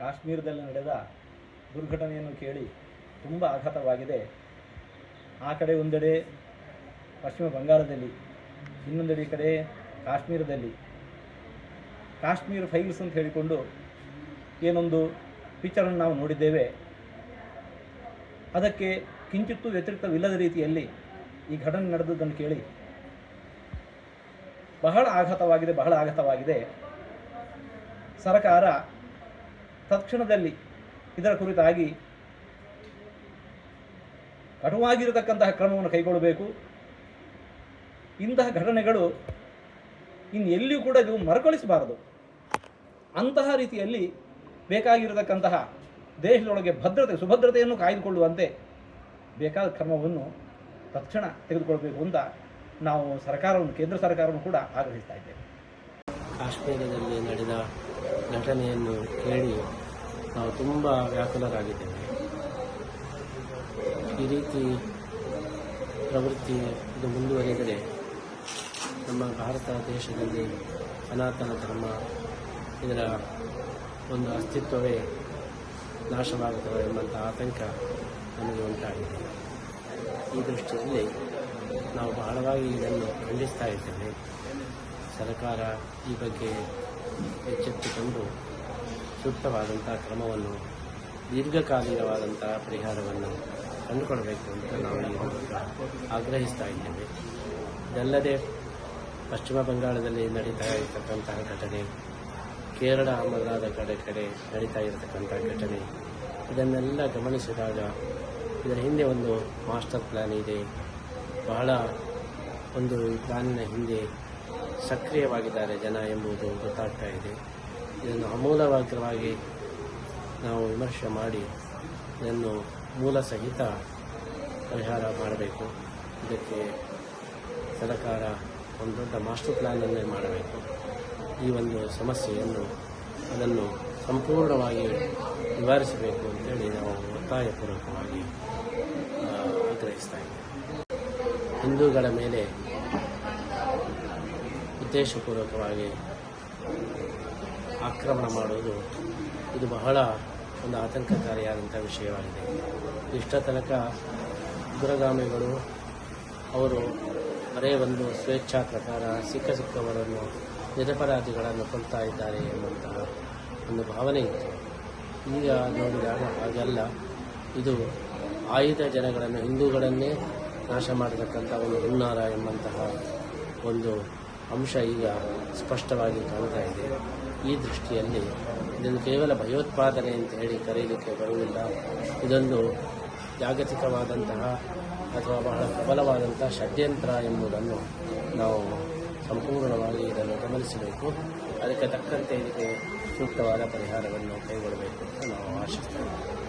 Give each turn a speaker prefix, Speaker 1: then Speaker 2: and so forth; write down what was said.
Speaker 1: ಕಾಶ್ಮೀರದಲ್ಲಿ ನಡೆದ ದುರ್ಘಟನೆಯನ್ನು ಕೇಳಿ ತುಂಬ ಆಘಾತವಾಗಿದೆ. ಆ ಕಡೆ ಒಂದೆಡೆ ಪಶ್ಚಿಮ ಬಂಗಾಳದಲ್ಲಿ, ಇನ್ನೊಂದೆಡೆ ಈ ಕಡೆ ಕಾಶ್ಮೀರದಲ್ಲಿ. ಕಾಶ್ಮೀರ ಫೈಲ್ಸ್ ಅಂತ ಹೇಳಿಕೊಂಡು ಏನೊಂದು ಪಿಕ್ಚರನ್ನು ನಾವು ನೋಡಿದ್ದೇವೆ. ಅದಕ್ಕೆ ಕಿಂಚಿತ್ತೂ ವ್ಯತಿರಿಕ್ತವಿಲ್ಲದ ರೀತಿಯಲ್ಲಿ ಈ ಘಟನೆ ನಡೆದದ್ದನ್ನು ಕೇಳಿ ಬಹಳ ಆಘಾತವಾಗಿದೆ ಬಹಳ ಆಘಾತವಾಗಿದೆ. ಸರ್ಕಾರ ತಕ್ಷಣದಲ್ಲಿ ಇದರ ಕುರಿತಾಗಿ ಕಟುವಾಗಿರತಕ್ಕಂತಹ ಕ್ರಮವನ್ನು ಕೈಗೊಳ್ಳಬೇಕು. ಇಂತಹ ಘಟನೆಗಳು ಇನ್ನು ಎಲ್ಲಿಯೂ ಕೂಡ ಇದು ಮರುಕಳಿಸಬಾರದು. ಅಂತಹ ರೀತಿಯಲ್ಲಿ ಬೇಕಾಗಿರತಕ್ಕಂತಹ ದೇಶದೊಳಗೆ ಭದ್ರತೆ, ಸುಭದ್ರತೆಯನ್ನು ಕಾಯ್ದುಕೊಳ್ಳುವಂತೆ ಬೇಕಾದ ಕ್ರಮವನ್ನು ತಕ್ಷಣ ತೆಗೆದುಕೊಳ್ಬೇಕು ಅಂತ ನಾವು ಸರ್ಕಾರವನ್ನು, ಕೇಂದ್ರ ಸರ್ಕಾರವನ್ನು ಕೂಡ ಆಗ್ರಹಿಸ್ತಾ ಇದ್ದೇವೆ.
Speaker 2: ಕಾಶ್ಮೀರದಲ್ಲಿ ನಡೆದ ಘಟನೆಯನ್ನು ಕೇಳಿ ನಾವು ತುಂಬ ವ್ಯಾಕುಲರಾಗಿದ್ದೇವೆ. ಈ ರೀತಿ ಪ್ರವೃತ್ತಿ ಇದು ಮುಂದುವರಿದರೆ ನಮ್ಮ ಭಾರತ ದೇಶದಲ್ಲಿ ಸನಾತನ ಧರ್ಮ ಇದರ ಒಂದು ಅಸ್ತಿತ್ವವೇ ನಾಶವಾಗುತ್ತದೆ ಎಂಬಂಥ ಆತಂಕ ನಮಗೆ ಉಂಟಾಗಿದೆ. ಈ ದೃಷ್ಟಿಯಲ್ಲಿ ನಾವು ಬಹಳವಾಗಿ ಇದನ್ನು ಖಂಡಿಸ್ತಾ ಇದ್ದೇವೆ. ಸರ್ಕಾರ ಈ ಬಗ್ಗೆ ಎಚ್ಚೆತ್ತುಕೊಂಡು ಸೂಕ್ತವಾದಂಥ ಕ್ರಮವನ್ನು ದೀರ್ಘಕಾಲೀನವಾದಂತಹ ಪರಿಹಾರವನ್ನು ಕಂಡುಕೊಳ್ಬೇಕು ಅಂತ ನಾವು ಈ ಆಗ್ರಹಿಸ್ತಾ ಇದ್ದೇವೆ. ಇದಲ್ಲದೆ ಪಶ್ಚಿಮ ಬಂಗಾಳದಲ್ಲಿ ನಡೀತಾ ಇರತಕ್ಕಂತಹ ಘಟನೆ, ಕೇರಳ ಮೊದಲಾದ ಕಡೆ ಕಡೆ ನಡೀತಾ ಇರತಕ್ಕಂಥ ಘಟನೆ, ಇದನ್ನೆಲ್ಲ ಗಮನಿಸಿದಾಗ ಇದರ ಹಿಂದೆ ಒಂದು ಮಾಸ್ಟರ್ ಪ್ಲ್ಯಾನ್ ಇದೆ. ಬಹಳ ಒಂದು ಈ ಪ್ಲಾನಿನ ಹಿಂದೆ ಸಕ್ರಿಯವಾಗಿದ್ದಾರೆ ಜನ ಎಂಬುದು ಗೊತ್ತಾಗ್ತಾ ಇದೆ. ಇದನ್ನು ಅಮೂಲವಾಗಿ ನಾವು ವಿಮರ್ಶೆ ಮಾಡಿ ಇದನ್ನು ಮೂಲ ಸಹಿತ ಪರಿಹಾರ ಮಾಡಬೇಕು. ಇದಕ್ಕೆ ಸರ್ಕಾರ ಒಂದು ದೊಡ್ಡ ಮಾಸ್ಟರ್ ಪ್ಲ್ಯಾನನ್ನೇ ಮಾಡಬೇಕು. ಈ ಒಂದು ಸಮಸ್ಯೆಯನ್ನು ಅದನ್ನು ಸಂಪೂರ್ಣವಾಗಿ ನಿವಾರಿಸಬೇಕು ಅಂತೇಳಿ ನಾವು ಒತ್ತಾಯಪೂರ್ವಕವಾಗಿ ಆಗ್ರಹಿಸ್ತಾ ಇದ್ದೇವೆ. ಹಿಂದೂಗಳ ಮೇಲೆ ಉದ್ದೇಶಪೂರ್ವಕವಾಗಿ ಆಕ್ರಮಣ ಮಾಡುವುದು ಇದು ಬಹಳ ಒಂದು ಆತಂಕಕಾರಿಯಾದಂಥ ವಿಷಯವಾಗಿದೆ. ಇಷ್ಟ ತನಕ ಉಗ್ರಗಾಮಿಗಳು ಅವರು ಬರೇ ಒಂದು ಸ್ವೇಚ್ಛಾ ಪ್ರಕಾರ ಸಿಕ್ಕ ಸಿಕ್ಕವರನ್ನು ನಿರಪರಾಧಿಗಳನ್ನು ಕೊಲ್ತಾ ಇದ್ದಾರೆ ಎನ್ನುವಂತಹ ಒಂದು ಭಾವನೆ ಇತ್ತು. ಈಗ ನೋಡಿದಾಗ ಹಾಗೆಲ್ಲ. ಇದು ಆಯುಧ ಜನಗಳನ್ನು ಹಿಂದೂಗಳನ್ನೇ ನಾಶ ಮಾಡತಕ್ಕಂಥ ಒಂದು ಹುನ್ನಾರ ಎಂಬಂತಹ ಒಂದು ಅಂಶ ಈಗ ಸ್ಪಷ್ಟವಾಗಿ ಕಾಣ್ತಾ ಇದೆ. ಈ ದೃಷ್ಟಿಯಲ್ಲಿ ಇದನ್ನು ಕೇವಲ ಭಯೋತ್ಪಾದನೆ ಅಂತ ಹೇಳಿ ಕರೆಯಲಿಕ್ಕೆ ಬರುವುದಿಲ್ಲ. ಇದೊಂದು ಜಾಗತಿಕವಾದಂತಹ ಅಥವಾ ಬಹಳ ಪ್ರಬಲವಾದಂತಹ ಷಡ್ಯಂತ್ರ ಎಂಬುದನ್ನು ನಾವು ಸಂಪೂರ್ಣವಾಗಿ ಇದನ್ನು ಗಮನಿಸಬೇಕು. ಅದಕ್ಕೆ ತಕ್ಕಂತೆ ಇದಕ್ಕೆ ಸೂಕ್ತವಾದ ಪರಿಹಾರವನ್ನು ಕೈಗೊಳ್ಳಬೇಕು ಅಂತ ನಾವು ಆಶಿಸ್ತೇವೆ.